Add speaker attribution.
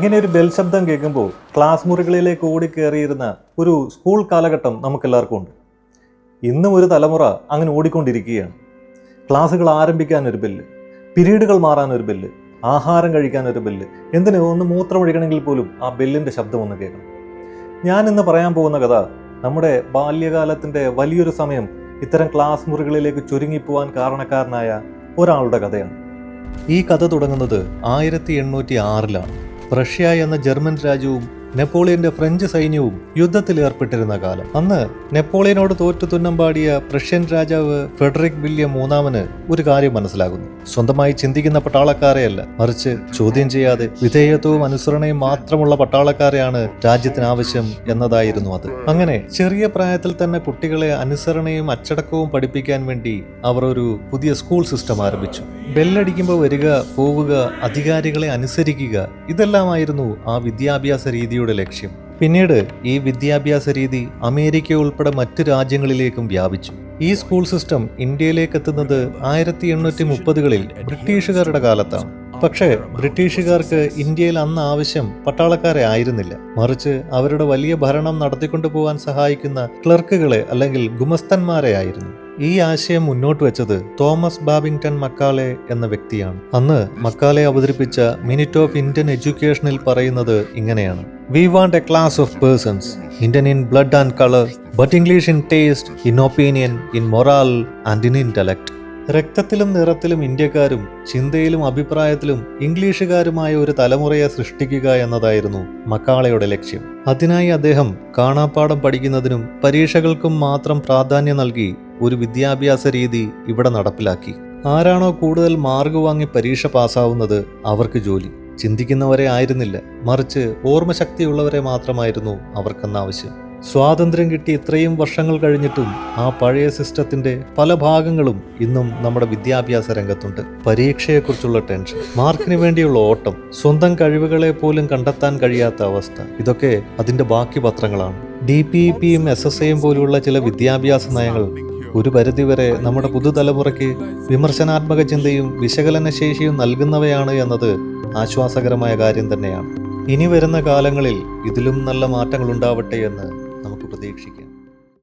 Speaker 1: ഇങ്ങനെ ഒരു ബെൽ ശബ്ദം കേൾക്കുമ്പോൾ ക്ലാസ് മുറികളിലേക്ക് ഓടിക്കേറിയിരുന്ന ഒരു സ്കൂൾ കാലഘട്ടം നമുക്കെല്ലാവർക്കും ഉണ്ട്. ഇന്നും ഒരു തലമുറ അങ്ങനെ ഓടിക്കൊണ്ടിരിക്കുകയാണ്. ക്ലാസ്സുകൾ ആരംഭിക്കാൻ ഒരു ബെല്ല് പിരീഡുകൾ മാറാൻ ഒരു ബെല്ല് ആഹാരം കഴിക്കാൻ ഒരു ബെല്ല് എന്തിന് ഒന്ന് മൂത്രമൊഴിക്കണമെങ്കിൽ പോലും ആ ബെല്ലിന്റെ ശബ്ദം ഒന്ന് കേൾക്കണം. ഞാൻ ഇന്ന് പറയാൻ പോകുന്ന കഥ നമ്മുടെ ബാല്യകാലത്തിന്റെ വലിയൊരു സമയം ഇത്തരം ക്ലാസ് മുറികളിലേക്ക് ചുരുങ്ങിപ്പോവാൻ കാരണക്കാരനായ ഒരാളുടെ കഥയാണ്. ഈ കഥ തുടങ്ങുന്നത് ആയിരത്തി എണ്ണൂറ്റി ആറിലാണ്. പ്രഷ്യ എന്ന ജർമ്മൻ രാജ്യവും നെപ്പോളിയന്റെ ഫ്രഞ്ച് സൈന്യവും യുദ്ധത്തിൽ ഏർപ്പെട്ടിരുന്ന കാലം. അന്ന് നെപ്പോളിയനോട് തോറ്റു തുന്നം പാടിയ പ്രഷ്യൻ രാജാവ് ഫെഡറിക് വില്യം മൂന്നാമന് ഒരു കാര്യം മനസ്സിലാകുന്നു. സ്വന്തമായി ചിന്തിക്കുന്ന പട്ടാളക്കാരെയല്ല മറിച്ച് ചോദ്യം ചെയ്യാതെ വിധേയത്വവും അനുസരണയും മാത്രമുള്ള പട്ടാളക്കാരെയാണ് രാജ്യത്തിന് ആവശ്യം എന്നതായിരുന്നു അത്. അങ്ങനെ ചെറിയ പ്രായത്തിൽ തന്നെ കുട്ടികളെ അനുസരണയും അച്ചടക്കവും പഠിപ്പിക്കാൻ വേണ്ടി അവർ ഒരു പുതിയ സ്കൂൾ സിസ്റ്റം ആരംഭിച്ചു. ബെല്ലടിക്കുമ്പോൾ വരിക പോവുക അധികാരികളെ അനുസരിക്കുക ഇതെല്ലാമായിരുന്നു ആ വിദ്യാഭ്യാസ രീതിയുടെ ലക്ഷ്യം. പിന്നീട് ഈ വിദ്യാഭ്യാസ രീതി അമേരിക്ക ഉൾപ്പെടെ മറ്റ് രാജ്യങ്ങളിലേക്കും വ്യാപിച്ചു. ഈ സ്കൂൾ സിസ്റ്റം ഇന്ത്യയിലേക്ക് എത്തുന്നത് ആയിരത്തി എണ്ണൂറ്റി മുപ്പതുകളിൽ ബ്രിട്ടീഷുകാരുടെ കാലത്താണ്. പക്ഷേ ബ്രിട്ടീഷുകാർക്ക് ഇന്ത്യയിൽ അന്ന് ആവശ്യം പട്ടാളക്കാരെ ആയിരുന്നില്ല. മറിച്ച് അവരുടെ വലിയ ഭരണം നടത്തിക്കൊണ്ടു പോകാൻ സഹായിക്കുന്ന ക്ലർക്കുകളെ അല്ലെങ്കിൽ ഗുമസ്തന്മാരെ ആയിരുന്നു. ഈ ആശയം മുന്നോട്ട് വെച്ചത് തോമസ് ബാബിങ്ടൺ മക്കാളെ എന്ന വ്യക്തിയാണ്. അന്ന് മക്കാളെ അവതരിപ്പിച്ച മിനിറ്റ് ഓഫ് ഇന്ത്യൻ എഡ്യൂക്കേഷനിൽ പറയുന്നത് ഇങ്ങനെയാണ്. We want a class of persons Indian in blood and colour but English in taste in opinion in moral and in intellect രക്തത്തിലും നിറത്തിലും ഇന്ത്യക്കാരും ചിന്തയിലും അഭിപ്രായത്തിലും ഇംഗ്ലീഷുകാരുമായ ഒരു തലമുറയെ സൃഷ്ടിക്കുക എന്നതായിരുന്നു മക്കാളയുടെ ലക്ഷ്യം. അതിനായി അദ്ദേഹം കാണാപ്പാടം പഠിക്കുന്നതിനും പരീക്ഷകൾക്കും മാത്രം പ്രാധാന്യം നൽകി ഒരു വിദ്യാഭ്യാസ രീതി ഇവിടെ നടപ്പിലാക്കി. ആരാണോ കൂടുതൽ മാർക്ക് വാങ്ങി പരീക്ഷ പാസ്സാവുന്നത് അവർക്ക് ജോലി. ചിന്തിക്കുന്നവരെ ആയിരുന്നില്ല. മറിച്ച് ഓർമ്മശക്തിയുള്ളവരെ മാത്രമായിരുന്നു അവർക്കെന്നാവശ്യം സ്വാതന്ത്ര്യം കിട്ടി ഇത്രയും വർഷങ്ങൾ കഴിഞ്ഞിട്ടും ആ പഴയ സിസ്റ്റത്തിന്റെ പല ഭാഗങ്ങളും ഇന്നും നമ്മുടെ വിദ്യാഭ്യാസ രംഗത്തുണ്ട്. പരീക്ഷയെക്കുറിച്ചുള്ള ടെൻഷൻ മാർക്കിന് വേണ്ടിയുള്ള ഓട്ടം സ്വന്തം കഴിവുകളെ പോലും കണ്ടെത്താൻ കഴിയാത്ത അവസ്ഥ ഇതൊക്കെ അതിന്റെ ബാക്കി പത്രങ്ങളാണ്. ഡി പി പിയും എസ് എസ് എയും പോലുള്ള ചില വിദ്യാഭ്യാസ നയങ്ങൾ ഒരു പരിധിവരെ നമ്മുടെ പുതുതലമുറയ്ക്ക് വിമർശനാത്മക ചിന്തയും വിശകലന ശേഷിയും നൽകുന്നവയാണ് എന്നത് ആശ്വാസകരമായ കാര്യം തന്നെയാണ്. ഇനി വരുന്ന കാലങ്ങളിൽ ഇതിലും നല്ല മാറ്റങ്ങൾ ഉണ്ടാവട്ടെ എന്ന് നമുക്ക് പ്രതീക്ഷിക്കാം.